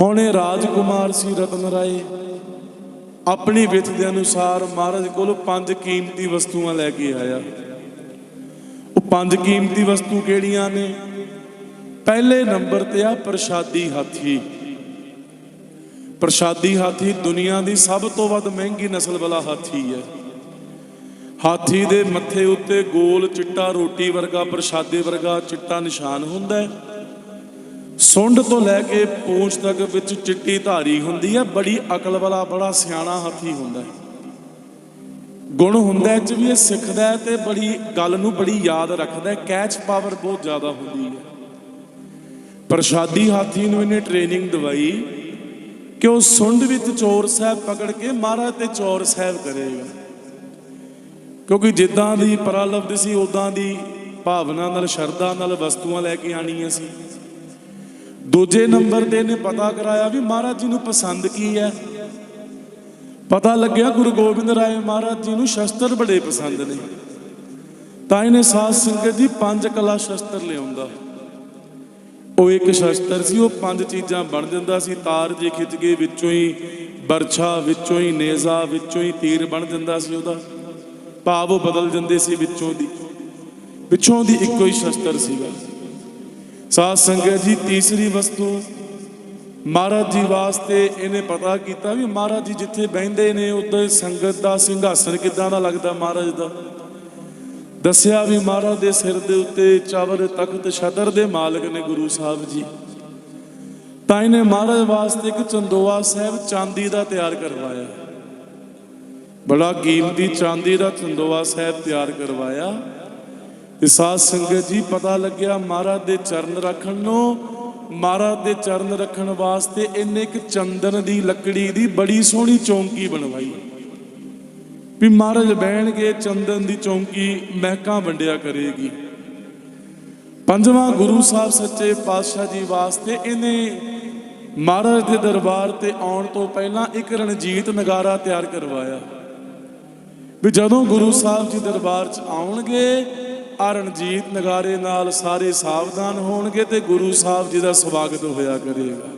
ਹੁਣ ਇਹ ਰਾਜਕੁਮਾਰ ਸੀ ਰਤਨ ਰਾਏ। ਆਪਣੀ ਵਿੱਥ ਦੇ ਅਨੁਸਾਰ ਮਹਾਰਾਜ ਕੋਲ ਪੰਜ ਕੀਮਤੀ ਵਸਤੂਆਂ ਲੈ ਕੇ ਆਇਆ। ਉਹ ਪੰਜ ਕੀਮਤੀ ਵਸਤੂ ਕਿਹੜੀਆਂ ਨੇ? ਪਹਿਲੇ ਨੰਬਰ ਤੇ ਆ ਪ੍ਰਸ਼ਾਦੀ ਹਾਥੀ। ਪ੍ਰਸ਼ਾਦੀ ਹਾਥੀ ਦੁਨੀਆ ਦੀ ਸਭ ਤੋਂ ਵੱਧ ਮਹਿੰਗੀ ਨਸਲ ਵਾਲਾ ਹਾਥੀ ਹੈ। ਹਾਥੀ ਦੇ ਮੱਥੇ ਉੱਤੇ ਗੋਲ ਚਿੱਟਾ ਰੋਟੀ ਵਰਗਾ, ਪ੍ਰਸ਼ਾਦੇ ਵਰਗਾ ਚਿੱਟਾ ਨਿਸ਼ਾਨ ਹੁੰਦਾ ਹੈ। ਸੁੰਡ ਤੋਂ ਲੈ ਕੇ ਪੂੰਛ ਤੱਕ ਵਿੱਚ ਚਿੱਟੀ ਧਾਰੀ ਹੁੰਦੀ ਹੈ, ਬੜੀ ਅਕਲ ਵਾਲਾ, ਬੜਾ ਸਿਆਣਾ ਹਾਥੀ ਹੁੰਦਾ ਹੈ। ਗੁਣ ਹੁੰਦਾ ਇਹ ਚ ਵੀ ਇਹ ਸਿੱਖਦਾ ਤੇ ਬੜੀ, ਗੱਲ ਨੂੰ ਬੜੀ ਯਾਦ ਰੱਖਦਾ ਕੈਚ ਪਾਵਰ ਬਹੁਤ ਜ਼ਿਆਦਾ ਹੁੰਦੀ ਹੈ। ਪ੍ਰਸ਼ਾਦੀ ਹਾਥੀ ਨੂੰ ਇਹਨੇ ਟ੍ਰੇਨਿੰਗ ਦਵਾਈ ਕਿ ਉਹ ਸੁੰਡ ਵਿੱਚ ਚੋਰ ਸਾਹਿਬ ਪਕੜ ਕੇ ਮਹਾਰਾਜ ਤੇ ਚੋਰ ਸਾਹਿਬ ਕਰੇਗਾ। ਕਿਉਂਕਿ ਜਿੱਦਾਂ ਦੀ ਪ੍ਰਲਬਧ ਸੀ, ਉਦਾਂ ਦੀ ਭਾਵਨਾ ਨਾਲ, ਸ਼ਰਧਾ ਨਾਲ ਵਸਤੂਆਂ ਲੈ ਕੇ ਆਣੀਆਂ ਸੀ। ਦੂਜੇ ਨੰਬਰ ਤੇ ਇਹਨੇ ਪਤਾ ਕਰਾਇਆ ਵੀ ਮਹਾਰਾਜ ਜੀ ਨੂੰ ਪਸੰਦ ਕੀ ਹੈ? ਪਤਾ ਲੱਗਿਆ ਗੁਰੂ ਗੋਬਿੰਦ ਰਾਏ ਮਹਾਰਾਜ ਜੀ ਨੂੰ ਸ਼ਸਤਰ ਬੜੇ ਪਸੰਦ ਨੇ। ਤਾਂ ਇਹਨੇ ਸਾਧ ਸੰਗਤ ਜੀ ਪੰਜ ਕਲਾ ਸ਼ਸਤਰ ਲਿਆਉਂਦਾ। ਉਹ ਇੱਕ ਸ਼ਸਤਰ ਸੀ, ਉਹ ਪੰਜ ਚੀਜ਼ਾਂ ਬਣ ਜਾਂਦਾ ਸੀ। ਤਾਰ ਜੇ ਖਿੱਚ ਕੇ ਵਿੱਚੋਂ ਹੀ ਬਰਛਾ ਵਿੱਚੋਂ ਹੀ ਨੇਜ਼ਾ, ਵਿੱਚੋਂ ਹੀ ਤੀਰ ਬਣ ਜਾਂਦਾ ਸੀ ਉਹਦਾ। ਭਾਵ ਉਹ ਬਦਲ ਜਾਂਦੇ ਸੀ ਵਿੱਚੋਂ ਦੀ। ਵਿੱਚੋਂ ਦੀ ਇੱਕੋ ਹੀ ਸ਼ਸਤਰ ਸੀਗਾ। ਸਾਧ ਸੰਗਤ ਜੀ, ਤੀਸਰੀ ਵਸਤੂ ਮਹਾਰਾਜ ਜੀ ਵਾਸਤੇ ਇਹਨੇ ਪਤਾ ਕੀਤਾ ਵੀ ਮਹਾਰਾਜ ਜੀ ਜਿੱਥੇ ਬਹਿੰਦੇ ਨੇ, ਉੱਥੇ ਸੰਗਤ ਦਾ ਸਿੰਘਾਸਨ ਕਿਦਾਂ ਦਾ ਲੱਗਦਾ ਮਹਾਰਾਜ ਦਾ? ਦੱਸਿਆ ਵੀ ਮਹਾਰਾਜ ਦੇ ਸਿਰ ਦੇ ਉੱਤੇ ਚਵਰ ਤਖਤ ਛਦਰ ਦੇ ਮਾਲਕ ਨੇ ਗੁਰੂ ਸਾਹਿਬ ਜੀ। ਤਾਂ ਇਹਨੇ ਮਹਾਰਾਜ ਵਾਸਤੇ ਇੱਕ ਚੰਦੋਆ ਸਾਹਿਬ ਚਾਂਦੀ ਦਾ ਤਿਆਰ ਕਰਵਾਇਆ। ਬੜਾ ਕੀਮਤੀ ਚਾਂਦੀ ਦਾ ਚੰਦੋਆ ਸਾਹਿਬ ਤਿਆਰ ਕਰਵਾਇਆ। ਤੇ ਸਾਧ ਸੰਗਤ ਜੀ, ਪਤਾ ਲੱਗਿਆ ਮਹਾਰਾਜ ਦੇ ਚਰਨ ਰੱਖਣ ਨੂੰ। ਮਹਾਰਾਜ ਦੇ ਚਰਨ ਰੱਖਣ ਵਾਸਤੇ ਇਹਨੇ ਇੱਕ ਚੰਦਨ ਦੀ ਲੱਕੜੀ ਦੀ ਬੜੀ ਸੋਹਣੀ ਚੌਂਕੀ ਬਣਵਾਈ। ਵੀ ਮਹਾਰਾਜ ਬਹਿਣਗੇ, ਚੰਦਨ ਦੀ ਚੌਂਕੀ ਮਹਿਕਾਂ ਵੰਡਿਆ ਕਰੇਗੀ। ਪੰਜਵਾਂ ਗੁਰੂ ਸਾਹਿਬ ਸੱਚੇ ਪਾਤਸ਼ਾਹ ਜੀ ਵਾਸਤੇ ਇਹਨੇ ਮਹਾਰਾਜ ਦੇ ਦਰਬਾਰ ਤੇ ਆਉਣ ਤੋਂ ਪਹਿਲਾਂ ਇੱਕ ਰਣਜੀਤ ਨਗਾਰਾ ਤਿਆਰ ਕਰਵਾਇਆ। ਵੀ ਜਦੋਂ ਗੁਰੂ ਸਾਹਿਬ ਜੀ ਦਰਬਾਰ 'ਚ ਆਉਣਗੇ ਆ ਰਣਜੀਤ ਨਗਾਰੇ ਨਾਲ ਸਾਰੇ ਸਾਵਧਾਨ ਹੋਣਗੇ ਤੇ ਗੁਰੂ ਸਾਹਿਬ ਜੀ ਦਾ ਸਵਾਗਤ ਹੋਇਆ ਕਰੇਗਾ।